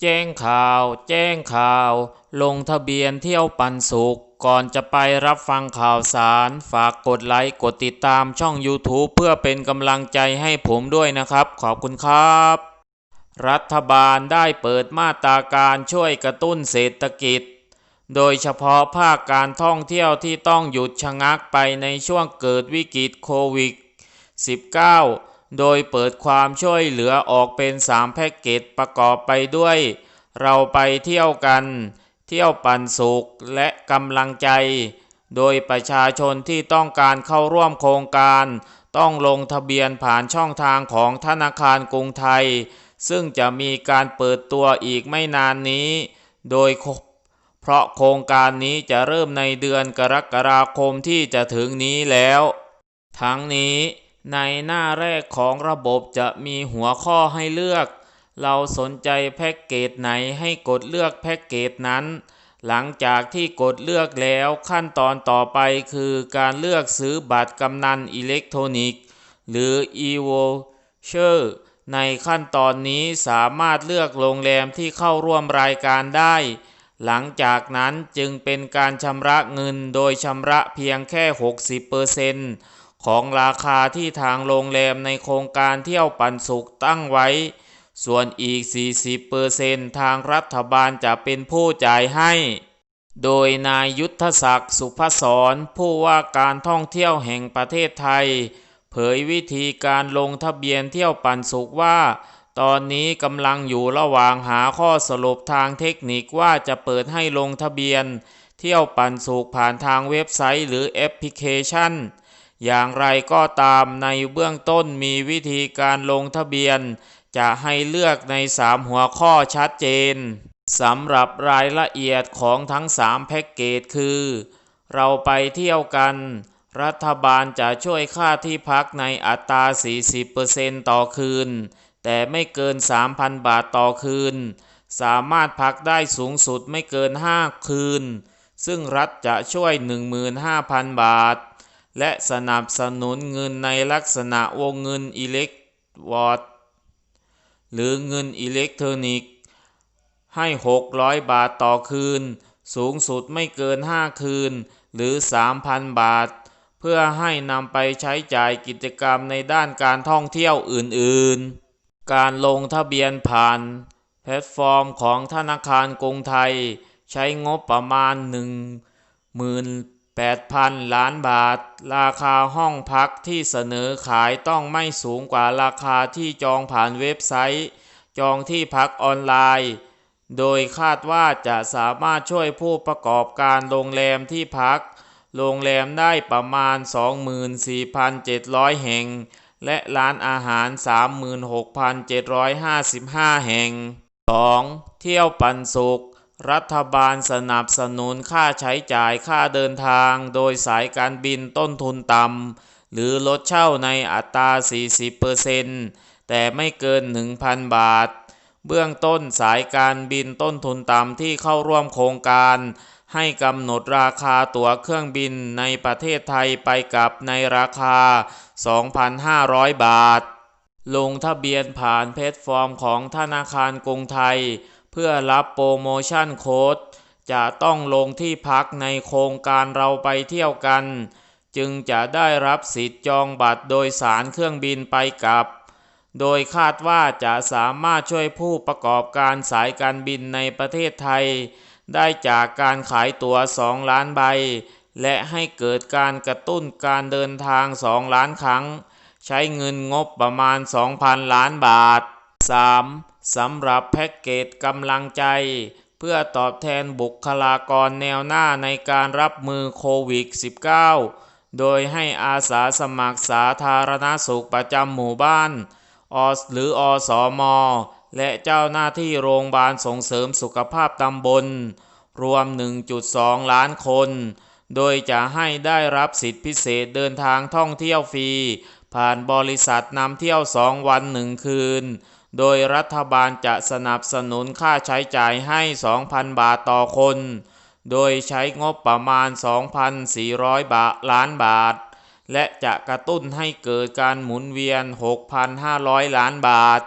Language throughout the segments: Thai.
แจ้งข่าว แจ้งข่าว ลงทะเบียนเที่ยวปันสุข ก่อนจะไปรับฟังข่าวสาร ฝากกดไลค์ กดติดตามช่อง YouTube เพื่อเป็นกำลังใจให้ผมด้วยนะครับ ขอบคุณครับ รัฐบาลได้เปิดมาตราการช่วยกระตุ้นเศรษฐกิจ โดยเฉพาะภาคการท่องเที่ยวที่ต้องหยุดชะงักไปในช่วงเกิดวิกฤตโควิด 19 โดยเปิดความช่วยเหลือออกเป็น3แพ็กเกจประกอบไปด้วย เราไปเที่ยวกัน เที่ยวปันสุขและกำลังใจ โดยประชาชนที่ต้องการเข้าร่วมโครงการ ต้องลงทะเบียนผ่านช่องทางของธนาคารกรุงไทย ซึ่งจะมีการเปิดตัวอีกไม่นานนี้ โดยเพราะโครงการนี้จะเริ่มในเดือนกรกฎาคมที่จะถึงนี้แล้ว ทั้งนี้ ในหน้าแรกของระบบจะมีหัวข้อให้เลือก เราสนใจแพ็กเกจไหนให้กดเลือกแพ็กเกจนั้น หลังจากที่กดเลือกแล้วขั้นตอนต่อไปคือการเลือกซื้อบัตรกำนันอิเล็กทรอนิกส์ หรือ e-voucher ในขั้นตอนนี้สามารถเลือกโรงแรมที่เข้าร่วมรายการได้ หลังจากนั้นจึงเป็นการชำระเงินโดยชำระเพียงแค่ 60% ของราคาที่ทางโรงแรมในโครงการเที่ยวปันสุขตั้งไว้ ส่วนอีก 40%ทางรัฐบาลจะเป็นผู้จ่ายให้ โดยนายยุทธศักดิ์สุพศรผู้ว่าการท่องเที่ยวแห่งประเทศไทย เผยวิธีการลงทะเบียนเที่ยวปันสุขว่าตอนนี้กำลังอยู่ระหว่างหาข้อสรุปทางเทคนิคว่าจะเปิดให้ลงทะเบียน เที่ยวปันสุขผ่านทางเว็บไซต์หรือแอปพลิเคชัน อย่างไรก็ตามในเบื้องต้นมีวิธีการลงทะเบียน จะให้เลือกใน 3 หัวข้อชัดเจนสำหรับรายละเอียดของทั้ง 3 แพ็กเกจคือ เราไปเที่ยวกัน รัฐบาลจะช่วยค่าที่พักในอัตรา 40%ต่อคืน แต่ไม่เกิน 3,000 บาทต่อคืน สามารถพักได้สูงสุดไม่เกิน 5 คืน ซึ่งรัฐจะช่วย 15,000 บาท และสนับสนุนเงินในลักษณะวงเงินอิเล็กวอร์ดหรือเงินอิเล็กทรอนิกส์ให้ 600 บาทต่อคืน สูงสุดไม่เกิน 5 คืน หรือ 3,000 บาท เพื่อให้นำไปใช้จ่ายกิจกรรมในด้านการท่องเที่ยวอื่นๆ การลงทะเบียนผ่าน แพลตฟอร์มของธนาคารกรุงไทย ใช้งบประมาณ 8,000 ล้านบาท ราคาห้องพักที่เสนอขายต้องไม่สูงกว่าราคาที่จองผ่านเว็บไซต์ จองที่พักออนไลน์ โดยคาดว่าจะสามารถช่วยผู้ประกอบการโรงแรมที่พัก โรงแรมได้ประมาณ 24,700 แห่ง และร้านอาหาร 36,755 แห่ง 2. เที่ยวปันสุข รัฐบาลสนับสนุนค่าใช้จ่ายค่าเดินทาง โดยสายการบินต้นทุนต่ำหรือลดเช่าในอัตรา 40%แต่ไม่เกิน 1,000 บาท เบื้องต้นสายการบินต้นทุนต่ำที่เข้าร่วมโครงการ ให้กำหนดราคาตั๋วเครื่องบินในประเทศไทยไปกลับในราคา 2,500 บาท ลงทะเบียนผ่านแพลตฟอร์มของธนาคารกรุงไทย พื่อรับโปรโมชั่นโค้ดจะต้องลงที่พักในโครงการเราไปเที่ยวกัน จึงจะได้รับสิทธิ์จองบัตรโดยสารเครื่องบินไปกลับ โดยคาดว่าจะสามารถช่วยผู้ประกอบการสายการบินในประเทศไทย ได้จากการขายตั๋ว 2 ล้านใบ และให้เกิดการกระตุ้นการเดินทาง 2 ล้านครั้ง ใช้เงินงบประมาณ 2,000 ล้านบาท 3. สำหรับแพ็กเกจกำลังใจ เพื่อตอบแทนบุคลากรแนวหน้าในการรับมือโควิด -19 โดยให้อาสาสมัครสาธารณสุขประจำหมู่บ้านอหรืออสอมอและเจ้าหน้าที่โรงพยาบาลส่งเสริมสุขภาพตำบล รวม 1.2 ล้านคน โดยจะให้ได้รับสิทธิพิเศษเดินทางท่องเที่ยวฟรี ผ่านบริษัทนำเที่ยวสองวันหนึ่งคืน โดยรัฐบาลจะสนับสนุนค่าใช้จ่ายให้ 2,000 บาทต่อคน โดยใช้งบประมาณ 2,400 บาทล้านบาท และจะกระตุ้นให้เกิดการหมุนเวียน 6,500 ล้านบาท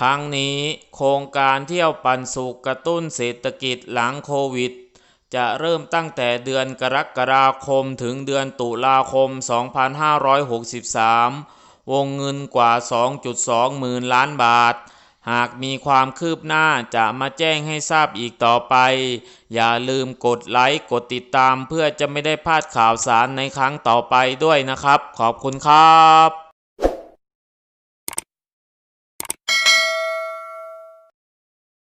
ทั้งนี้โครงการเที่ยวปันสุขกระตุ้นเศรษฐกิจหลังโควิด จะเริ่มตั้งแต่เดือนกรกฎาคมถึงเดือนตุลาคม 2563 วงเงินกว่า 2.2 หมื่นล้านบาท หากมีความคืบหน้าจะมาแจ้งให้ทราบอีกต่อไป อย่าลืมกดไลค์กดติดตามเพื่อจะไม่ได้พลาดข่าวสารในครั้งต่อไปด้วยนะครับ ขอบคุณครับ